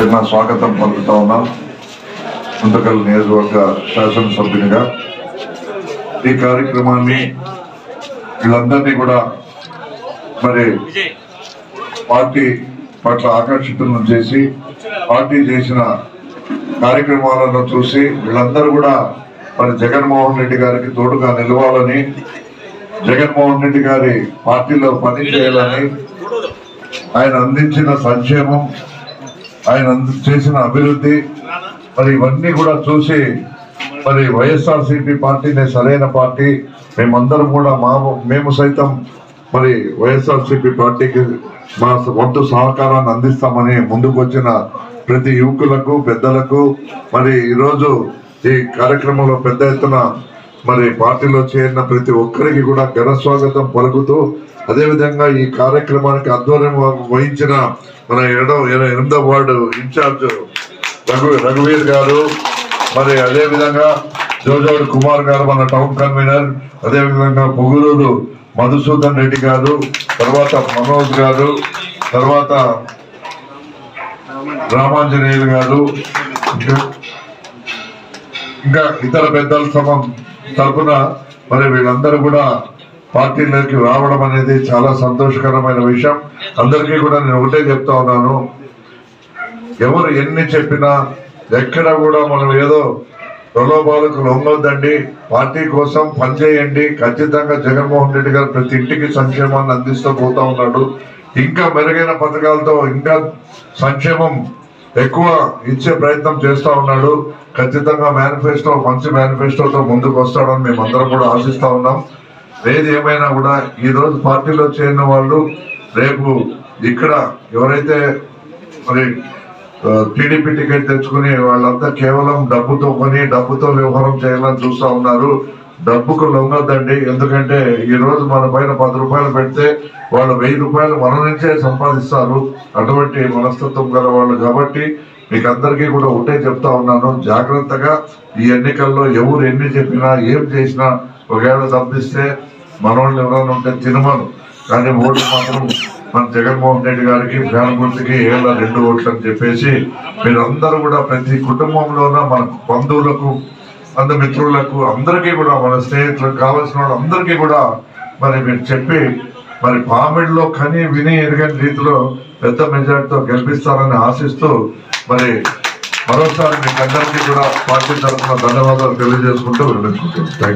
చిన్న స్వాగతం పలుకుతా ఉన్నాం. ముందుకల్ నియోజకవర్గ శాసనసభ్యునిగా. ఈ కార్యక్రమాన్ని వీళ్ళందరినీ కూడా మరి పార్టీ పట్ల ఆకర్షితులను చేసి పార్టీ చేసిన కార్యక్రమాలను చూసి వీళ్ళందరూ కూడా మరి జగన్మోహన్ రెడ్డి గారికి తోడుగా నిలవాలని జగన్మోహన్ రెడ్డి గారి పార్టీలో పని చేయాలని ఆయన అందించిన సంక్షేమం ఆయన చేసిన అభివృద్ధి మరి ఇవన్నీ కూడా చూసి మరి వైఎస్ఆర్సీపీ పార్టీనే సరైన పార్టీ. మేమందరం కూడా మా మేము సైతం మరి వైఎస్ఆర్సీపీ పార్టీకి మా వంతు సహకారాన్ని అందిస్తామని ముందుకు వచ్చిన ప్రతి యువకులకు పెద్దలకు మరి ఈరోజు ఈ కార్యక్రమంలో పెద్ద ఎత్తున మరి పార్టీలో చేరిన ప్రతి ఒక్కరికి కూడా ఘన స్వాగతం పలుకుతూ అదేవిధంగా ఈ కార్యక్రమానికి ఆధ్వర్యం వహించిన మన ఎడో ఎనిమిదో వార్డు ఇన్ఛార్జ్ రఘు రఘువీర్ గారు మరి అదేవిధంగా జోజోడు కుమార్ గారు మన టౌన్ కన్వీనర్ అదే విధంగా పొగులూరు మధుసూదన్ రెడ్డి గారు తర్వాత మనోజ్ గారు తర్వాత రామాంజనేయులు గారు ఇంకా- ఇంకా ఇతర పెద్దల సమం తరఫున మరి వీళ్ళందరూ కూడా పార్టీలోకి రావడం అనేది చాలా సంతోషకరమైన విషయం. అందరికీ కూడా నేను ఒకటే చెప్తా ఉన్నాను. ఎవరు ఎన్ని చెప్పినా ఎక్కడ కూడా మనం ఏదో ప్రలోభాలకు లొంగొద్దండి. పార్టీ కోసం పనిచేయండి ఖచ్చితంగా జగన్మోహన్ రెడ్డి గారు ప్రతి ఇంటికి సంక్షేమాన్ని అందిస్తూ పోతా ఉన్నాడు. ఇంకా మెరుగైన పథకాలతో ఇంకా సంక్షేమం ఎక్కువ ఇచ్చే ప్రయత్నం చేస్తా ఉన్నాడు. ఖచ్చితంగా మేనిఫెస్టో మంచి మేనిఫెస్టోతో ముందుకు వస్తాడని మేమందరం కూడా ఆశిస్తా ఉన్నాం. ఏది ఏమైనా కూడా ఈ రోజు పార్టీలో చేరిన వాళ్ళు రేపు ఇక్కడ ఎవరైతే మరి టీడీపీ టికెట్ తెచ్చుకుని వాళ్ళంతా కేవలం డబ్బుతో కొని డబ్బుతో వ్యవహారం చేయాలని చూస్తా ఉన్నారు. డబ్బుకు లొంగొద్దండి. ఎందుకంటే ఈ రోజు మన పైన పది రూపాయలు పెడితే వాళ్ళు వెయ్యి రూపాయలు మన నుంచే సంపాదిస్తారు. అటువంటి మనస్తత్వం గల వాళ్ళు కాబట్టి మీకు అందరికీ కూడా ఒకటే చెప్తా ఉన్నాను. జాగ్రత్తగా ఈ ఎన్నికల్లో ఎవరు ఎన్ని చెప్పినా ఏం చేసినా ఒకవేళ తప్పిస్తే మనవాళ్ళు ఎవరైనా ఉంటే తినమను. కానీ ఓట్లు మాత్రం మన జగన్మోహన్ రెడ్డి గారికి ఫ్యాన్ గుర్తుకి ఏళ్ళ రెండు ఓట్లు అని చెప్పేసి మీరందరూ కూడా ప్రతి కుటుంబంలోన మన బంధువులకు అంద మిత్రులకు అందరికీ కూడా మన స్నేహితులకు కావాల్సిన వాళ్ళందరికీ కూడా మరి మీరు చెప్పి మరి పామిడిలో కని విని ఎరగని రీతిలో పెద్ద మెజార్టీతో గెలిపిస్తారని ఆశిస్తూ మరి మరోసారి మీకు అందరికీ కూడా పార్టీ తరఫున ధన్యవాదాలు తెలియజేసుకుంటూ విరమించుకుంటున్నాను